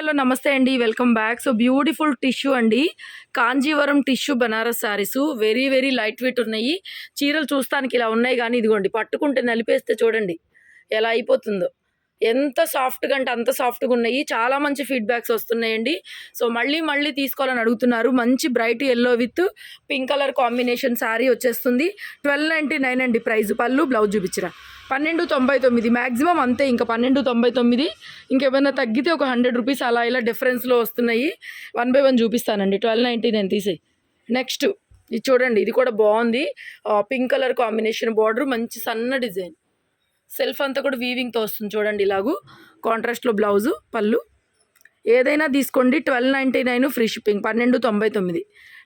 Hello నమస్తే అండి. Welcome back. So beautiful tissue అండి. Kanjeevaram tissue Banaras saris very very light weight ఉన్నాయి. చీరలు చూస్తానికి ఇలా ఉన్నాయి కానీ ఇదిగోండి పట్టుకుంటే నలిపేస్తే చూడండి ఎలా అయిపోతుందో. ఎంత సాఫ్ట్గా అంటే అంత సాఫ్ట్గా ఉన్నాయి. చాలా మంచి ఫీడ్బ్యాక్స్ వస్తున్నాయండి. సో మళ్ళీ మళ్ళీ తీసుకోవాలని అడుగుతున్నారు. మంచి bright yellow with pink colour combination sari వచ్చేస్తుంది. ట్వెల్వ్ నైంటీ నైన్ అండి ప్రైజ్ పళ్ళు బ్లౌజ్ చూపించరా. పన్నెండు తొంభై తొమ్మిది. మ్యాక్సిమం అంతే ఇంకా పన్నెండు తొంభై తొమ్మిది. ఇంకేమైనా తగ్గితే ఒక హండ్రెడ్ రూపీస్ అలా ఇలా డిఫరెన్స్లో వస్తున్నాయి. వన్ బై వన్ చూపిస్తానండి. ట్వెల్వ్ నైంటీ నైన్ తీసేయి. నెక్స్ట్ ఇది చూడండి ఇది కూడా బాగుంది. పింక్ కలర్ కాంబినేషన్ బార్డర్ మంచి సన్న డిజైన్. సెల్ఫ్ అంతా కూడా వీవింగ్తో వస్తుంది చూడండి ఇలాగూ. కాంట్రాస్ట్లో బ్లౌజు పళ్ళు. ఏదైనా తీసుకోండి twelve ninety nine free shipping పన్నెండు తొంభై తొమ్మిది.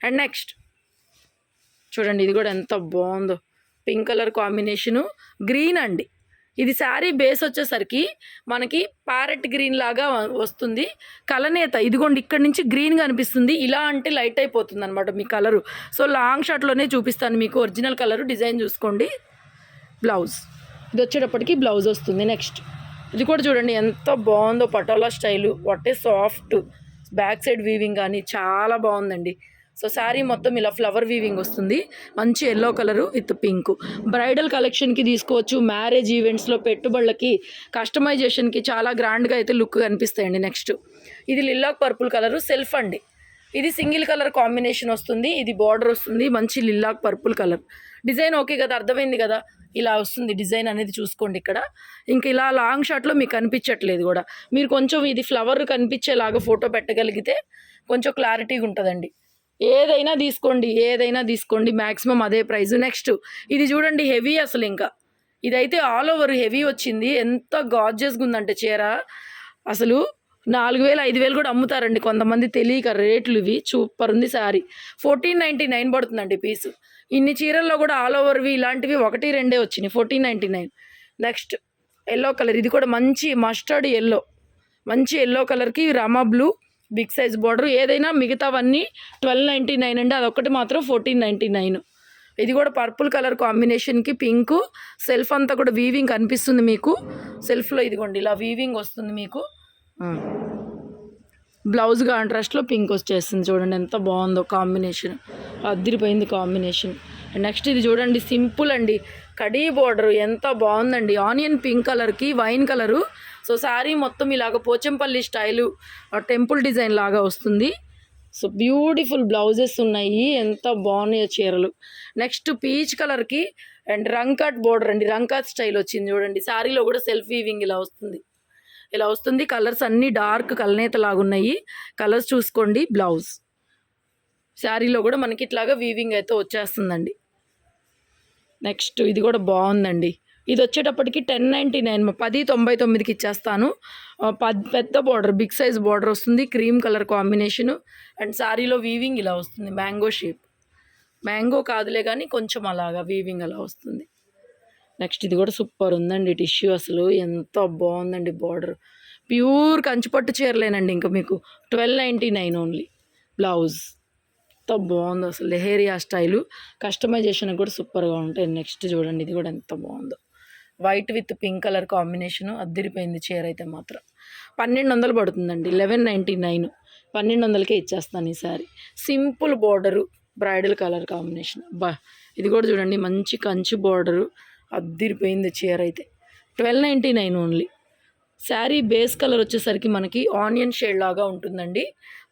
అండ్ నెక్స్ట్ చూడండి ఇది కూడా ఎంత బాగుందో. పింక్ కలర్ కాంబినేషను గ్రీన్ అండి. ఇది శారీ బేస్ వచ్చేసరికి మనకి ప్యారెట్ గ్రీన్ లాగా వస్తుంది. కలనేత ఇదిగోండి ఇక్కడ నుంచి గ్రీన్గా అనిపిస్తుంది ఇలా అంటే లైట్ అయిపోతుంది అనమాట మీ కలరు సో లాంగ్ షాట్లోనే చూపిస్తాను మీకు. ఒరిజినల్ కలరు డిజైన్ చూసుకోండి. బ్లౌజ్ ఇది వచ్చేటప్పటికి బ్లౌజ్ వస్తుంది నెక్స్ట్. ఇది కూడా చూడండి ఎంత బాగుందో Patola style. What a soft back side weaving కానీ చాలా బాగుందండి. సో శారీ మొత్తం ఇలా ఫ్లవర్ వీవింగ్ వస్తుంది. మంచి yellow colour with pink bridal కలెక్షన్కి తీసుకోవచ్చు. మ్యారేజ్ ఈవెంట్స్లో పెట్టుబడులకి కస్టమైజేషన్కి చాలా గ్రాండ్గా అయితే లుక్ కనిపిస్తాయండి నెక్స్ట్ ఇది లిల్లాక్ పర్పుల్ కలరు సెల్ఫ్ అండి. ఇది సింగిల్ కలర్ కాంబినేషన్ వస్తుంది. ఇది బార్డర్ వస్తుంది. మంచి lilac purple colour design okay కదా? అర్థమైంది కదా? ఇలా వస్తుంది డిజైన్ అనేది చూసుకోండి ఇక్కడ. ఇంకా ఇలా లాంగ్ షాట్లో మీకు కనిపించట్లేదు కూడా. మీరు కొంచెం ఇది ఫ్లవర్ కనిపించేలాగా ఫోటో పెట్టగలిగితే కొంచెం క్లారిటీగా ఉంటుందండి. ఏదైనా తీసుకోండి ఏదైనా తీసుకోండి మ్యాక్సిమం అదే ప్రైస్. నెక్స్ట్ ఇది చూడండి హెవీ అసలు ఇంకా. ఇదైతే ఆల్ ఓవర్ హెవీ వచ్చింది. ఎంత గార్జెస్గా ఉందంటే చీర. అసలు నాలుగు వేలు ఐదు వేలు కూడా అమ్ముతారండి. కొంతమంది తెలియక రేట్లు ఇవి. సూపర్ ఉంది శారీ ఫోర్టీన్ నైంటీ నైన్ పడుతుందండి పీసు. ఇన్ని చీరల్లో కూడా ఆల్ ఓవర్వి ఇలాంటివి ఒకటి రెండే వచ్చినాయి. Fourteen ninety nine. Next yellow colour. ఇది కూడా మంచి మస్టర్డ్ ఎల్లో. మంచి ఎల్లో కలర్కి Rama blue big size border. ఏదైనా మిగతావన్నీ ట్వెల్వ్ నైంటీ నైన్ అండి. అదొక్కటి మాత్రం ఫోర్టీన్ నైంటీ నైన్. ఇది కూడా పర్పుల్ కలర్ కాంబినేషన్కి పింక్. సెల్ఫ్ అంతా కూడా వీవింగ్ కనిపిస్తుంది మీకు. సెల్ఫ్లో ఇదిగోండి ఇలా వీవింగ్ వస్తుంది మీకు. బ్లౌజ్ కాంట్రాస్ట్లో పింక్ వచ్చేస్తుంది చూడండి ఎంత బాగుందో కాంబినేషన్ అద్దరిపోయింది కాంబినేషన్ నెక్స్ట్ ఇది చూడండి సింపుల్ అండి. కడీ బోర్డర్ ఎంత బాగుందండి. ఆనియన్ పింక్ కలర్కి వైన్ కలరు సో శారీ మొత్తం ఇలాగ పోచంపల్లి స్టైలు టెంపుల్ డిజైన్ లాగా వస్తుంది. సో బ్యూటిఫుల్ బ్లౌజెస్ ఉన్నాయి. ఎంత బాగున్నాయో చీరలు. నెక్స్ట్ పీచ్ కలర్కి అండ్ రంకట్ బోర్డర్ అండి. రంకట్ స్టైల్ వచ్చింది చూడండి. శారీలో కూడా సెల్ఫ్ వీవింగ్ ఇలా వస్తుంది. ఇలా వస్తుంది. కలర్స్ అన్నీ డార్క్ కలనేత లాగున్నాయి. కలర్స్ చూసుకోండి. బ్లౌజ్. శారీలో కూడా మనకి ఇట్లాగా వీవింగ్ అయితే వచ్చేస్తుందండి. నెక్స్ట్ ఇది కూడా బాగుందండి. ఇది వచ్చేటప్పటికి టెన్ నైంటీ నైన్ పది తొంభై తొమ్మిదికి ఇచ్చేస్తాను. పద్ పెద్ద బార్డర్ బిగ్ సైజ్ బార్డర్ వస్తుంది. Cream colour combination. అండ్ శారీలో వీవింగ్ ఇలా వస్తుంది. Mango shape. మ్యాంగో కాదులే కానీ కొంచెం అలాగా వీవింగ్ అలా వస్తుంది. నెక్స్ట్ ఇది కూడా సూపర్ ఉందండి టిష్యూ అసలు. ఎంత బాగుందండి బార్డర్. ప్యూర్ కంచిపట్టు చీరలేనండి ఇంకా మీకు. Twelve ninety nine only. Blouse. ఎంత బాగుందో అసలు. లెహేరియా స్టైలు. కస్టమైజేషన్ కూడా సూపర్గా ఉంటాయి. నెక్స్ట్ చూడండి ఇది కూడా ఎంత బాగుందో. White with pink colour combination. అద్దరిపోయింది చీర అయితే మాత్రం. పన్నెండు వందలు పడుతుందండి. Eleven ninety nine. పన్నెండు వందలకే ఇచ్చేస్తాను ఈసారి simple border bridal colour combination. బా ఇది కూడా చూడండి. మంచి కంచి బార్డరు. అద్దిరిపోయింది చీర అయితే. Twelve ninety nine only. Sari base colour వచ్చేసరికి మనకి ఆనియన్ షేడ్ లాగా ఉంటుందండి.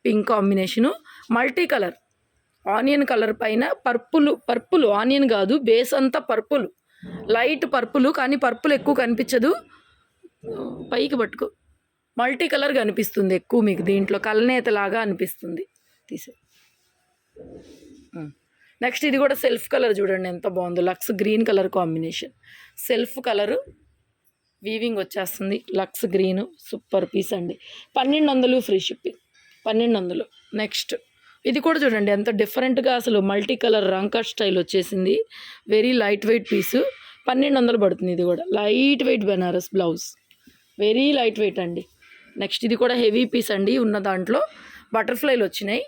Pink combination. Multi colour. Onion colour పైన పర్పుల్ పర్పుల్ ఆనియన్ కాదు బేస్ అంతా పర్పుల్. లైట్ పర్పులు కానీ పర్పుల్ ఎక్కువ కనిపించదు. పైకి పట్టుకో. మల్టీ కలర్ కనిపిస్తుంది ఎక్కువ మీకు దీంట్లో. కలనేతలాగా అనిపిస్తుంది. తీసే నెక్స్ట్ ఇది కూడా సెల్ఫ్ కలర్ చూడండి ఎంత బాగుందో. Lux green colour combination. Self colour weaving వచ్చేస్తుంది. లక్స్ గ్రీన్ సూపర్ పీస్ అండి. పన్నెండు వందలు ఫ్రీ షిప్పింగ్. పన్నెండు వందలు నెక్స్ట్ ఇది కూడా చూడండి ఎంత డిఫరెంట్గా అసలు మల్టీ కలర్ రంకట్ స్టైల్ వచ్చేసింది. వెరీ లైట్ వెయిట్ పీసు పన్నెండు వందలు పడుతుంది ఇది కూడా. Light weight Banaras blouse very light weight అండి. నెక్స్ట్ ఇది కూడా హెవీ పీస్ అండి. ఉన్న దాంట్లో బటర్ఫ్లైలు వచ్చినాయి.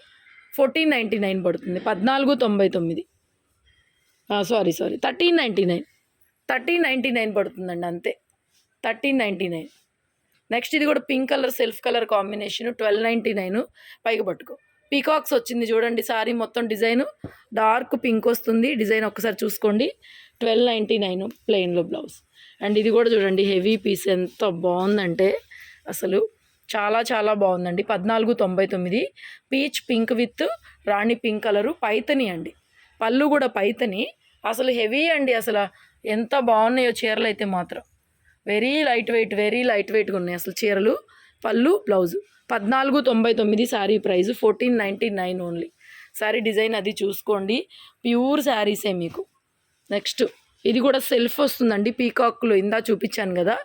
ఫోర్టీన్ నైంటీ నైన్ పడుతుంది. పద్నాలుగు తొంభై తొమ్మిది. Sorry sorry thirteen ninety nine. Thirteen ninety nine పడుతుందండి అంతే. Thirteen ninety nine. నెక్స్ట్ ఇది కూడా pink colour self colour combination twelve ninety nine పైకి పట్టుకో. పీకాక్స్ వచ్చింది చూడండి సారీ మొత్తం డిజైన్. డార్క్ పింక్ వస్తుంది డిజైన్ ఒక్కసారి చూసుకోండి. ట్వెల్వ్ నైంటీ నైన్ ప్లెయిన్లో బ్లౌజ్ అండ్ ఇది కూడా చూడండి హెవీ పీస్ ఎంత బాగుందంటే అసలు చాలా చాలా బాగుందండి. పద్నాలుగు తొంభై తొమ్మిది. Peach pink with rani pink colour Paithani అండి. పళ్ళు కూడా పైతని. అసలు హెవీ అండి అసలు. ఎంత బాగున్నాయో చీరలు అయితే మాత్రం. Very light weight very light వెయిట్గా ఉన్నాయి అసలు చీరలు. పళ్ళు బ్లౌజు. పద్నాలుగు తొంభై తొమ్మిది sari price fourteen ninety nine only. Sari design అది చూసుకోండి. ప్యూర్ శారీసే మీకు. నెక్స్ట్ ఇది కూడా సెల్ఫ్ వస్తుందండి పీకాక్లో. ఇందా చూపించాను కదా.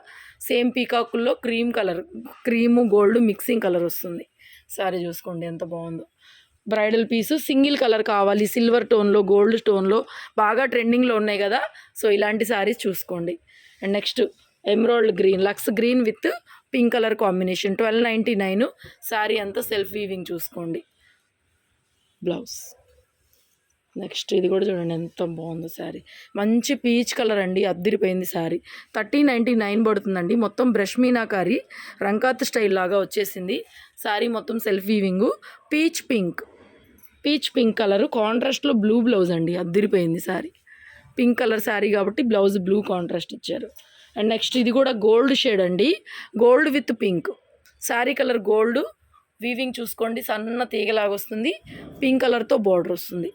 Same పీకాకుల్లో cream colour cream gold mixing colour వస్తుంది. సారీ చూసుకోండి ఎంత బాగుందో. బ్రైడల్ పీసు సింగిల్ కలర్ కావాలి సిల్వర్ టోన్లో గోల్డ్ స్టోన్లో బాగా ట్రెండింగ్లో ఉన్నాయి కదా. సో ఇలాంటి శారీస్ చూసుకోండి. And next emerald green lux green with pink colour combination twelve ninety nine. Sari అంతా సెల్ఫ్ వీవింగ్ చూసుకోండి. బ్లౌజ్. నెక్స్ట్ ఇది కూడా చూడండి ఎంత బాగుందో శారీ. మంచి పీచ్ కలర్ అండి అద్దిరిపోయింది శారీ. థర్టీ నైంటీ నైన్ పడుతుందండి. మొత్తం బ్రష్ మీనాకారి రంకాత్ స్టైల్ లాగా వచ్చేసింది. శారీ మొత్తం self weaving peach pink. Peach pink colour కాంట్రాస్ట్లో బ్లూ బ్లౌజ్ అండి అద్దిరిపోయింది శారీ. పింక్ కలర్ శారీ కాబట్టి బ్లౌజ్ బ్లూ కాంట్రాస్ట్ ఇచ్చారు. అండ్ నెక్స్ట్ ఇది కూడా గోల్డ్ షేడ్ అండి gold with pink. Sari colour gold. Weaving చూసుకోండి సన్న తీగలాగా వస్తుంది. పింక్ కలర్తో బార్డర్ వస్తుంది.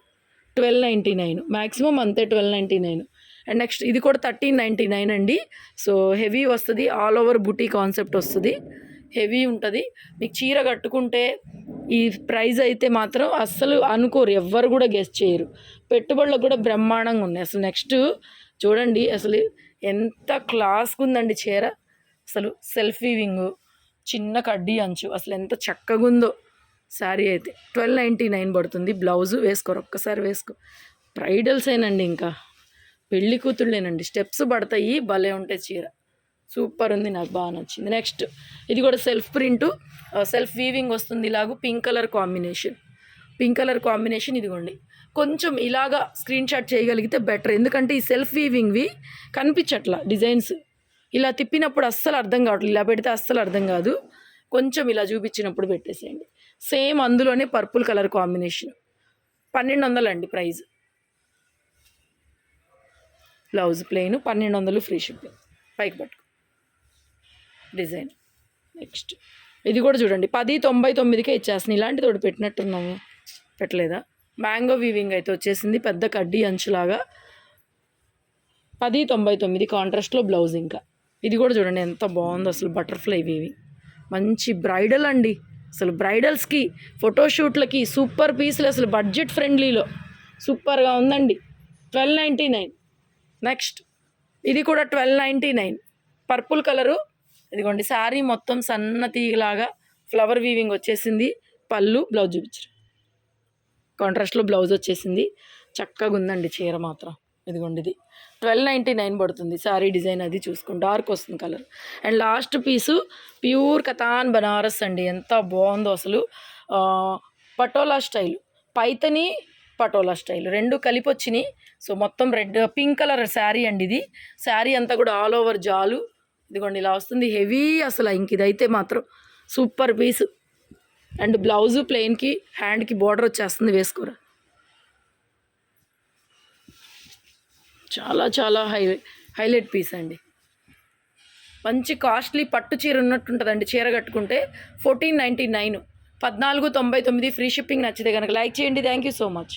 ట్వెల్వ్ నైంటీ నైన్ మ్యాక్సిమం అంతే twelve ninety nine and next ఇది కూడా థర్టీన్ నైంటీ నైన్ అండి. సో హెవీ వస్తుంది. ఆల్ ఓవర్ బుటీ కాన్సెప్ట్ వస్తుంది. హెవీ ఉంటుంది. మీకు చీర కట్టుకుంటే ఈ ప్రైజ్ అయితే మాత్రం అస్సలు అనుకోరు. ఎవ్వరు కూడా గెస్ట్ చేయరు. పెట్టుబడులకు కూడా బ్రహ్మాండంగా ఉన్నాయి. అసలు నెక్స్ట్ చూడండి. అసలు ఎంత క్లాస్గా ఉందండి చీర. అసలు సెల్ఫ్ వింగు చిన్న కడ్డీ అంచు. అసలు ఎంత చక్కగా ఉందో శారీ అయితే ట్వెల్వ్ నైంటీ నైన్ పడుతుంది. బ్లౌజు వేసుకోరు ఒక్కసారి వేసుకో. బ్రైడల్స్ ఏనండి ఇంకా. పెళ్ళి కూతుళ్ళేనండి. స్టెప్స్ పడతాయి భలే ఉంటాయి చీర. సూపర్ ఉంది నాకు బాగా నచ్చింది. నెక్స్ట్ ఇది కూడా సెల్ఫ్ ప్రింట్. సెల్ఫ్ వీవింగ్ వస్తుంది ఇలాగూ. Pink colour combination. Pink colour combination ఇదిగోండి. కొంచెం ఇలాగా స్క్రీన్ షాట్ చేయగలిగితే బెటర్. ఎందుకంటే ఈ సెల్ఫ్ వీవింగ్వి కనిపించట్లా డిజైన్స్. ఇలా తిప్పినప్పుడు అస్సలు అర్థం కావట్లేదు ఇలా పెడితే అస్సలు అర్థం కాదు. కొంచెం ఇలా చూపించినప్పుడు పెట్టేసేయండి. సేమ్ అందులోనే పర్పుల్ కలర్ కాంబినేషన్. పన్నెండు వందలండి ప్రైజ్. బ్లౌజ్ ప్లెయిన్ పన్నెండు వందలు ఫ్రీ షిప్పింగ్. పైకి పట్టుకో. డిజైన్. నెక్స్ట్. ఇది కూడా చూడండి. పది తొంభై తొమ్మిదికే ఇచ్చేస్తుంది ఇలాంటిది ఒకటి పెట్టినట్టున్నాము. పెట్టలేదా? మ్యాంగో వీవింగ్ అయితే వచ్చేసింది. పెద్ద కడ్డీ అంచులాగా. పది తొంభై తొమ్మిది కాంట్రాస్ట్లో బ్లౌజ్ ఇంకా. ఇది కూడా చూడండి ఎంత బాగుందో అసలు బటర్ఫ్లై వీవింగ్. మంచి బ్రైడల్ అండి. అసలు బ్రైడల్స్కి ఫోటోషూట్లకి సూపర్ పీసులు అసలు బడ్జెట్ ఫ్రెండ్లీలో. సూపర్గా ఉందండి. Twelve ninety nine. నెక్స్ట్. ఇది కూడా twelve ninety nine. Purple colour. ఇదిగోండి శారీ మొత్తం సన్న తీగలాగా ఫ్లవర్ వీవింగ్ వచ్చేసింది. పళ్ళు బ్లౌజ్ చూపించరు. కాంట్రాస్ట్లో బ్లౌజ్ వచ్చేసింది. చక్కగా ఉందండి చీర మాత్రం. ఇదిగోండి ఇది. ట్వెల్వ్ నైంటీ నైన్ పడుతుంది శారీ డిజైన్ అది చూసుకోండి డార్క్ వస్తుంది colour. And last piece pure Katan Banaras అండి. ఎంత బాగుందో అసలు. పటోలా స్టైల్. పైతని పటోలా స్టైల్. రెండు కలిపి వచ్చినాయి. సో మొత్తం రెడ్ పింక్ కలర్ శారీ అండి ఇది. శారీ అంతా కూడా ఆల్ ఓవర్ జాలు. ఇదిగోండి ఇలా వస్తుంది హెవీ అసలు. ఇంక ఇదైతే మాత్రం సూపర్ పీస్. అండ్ బ్లౌజు ప్లెయిన్కి హ్యాండ్కి బార్డర్ వచ్చేస్తుంది వేసుకోరా. చాలా చాలా హై హైలైట్ పీస్ అండి. మంచి కాస్ట్లీ పట్టు చీర ఉన్నట్టుంటుందండి. చీర కట్టుకుంటే ఫోర్టీన్ నైంటీ నైన్ పద్నాలుగు తొంభై తొమ్మిది ఫ్రీ షిప్పింగ్ నచ్చితే కనుక లైక్ చేయండి. Thank you so much.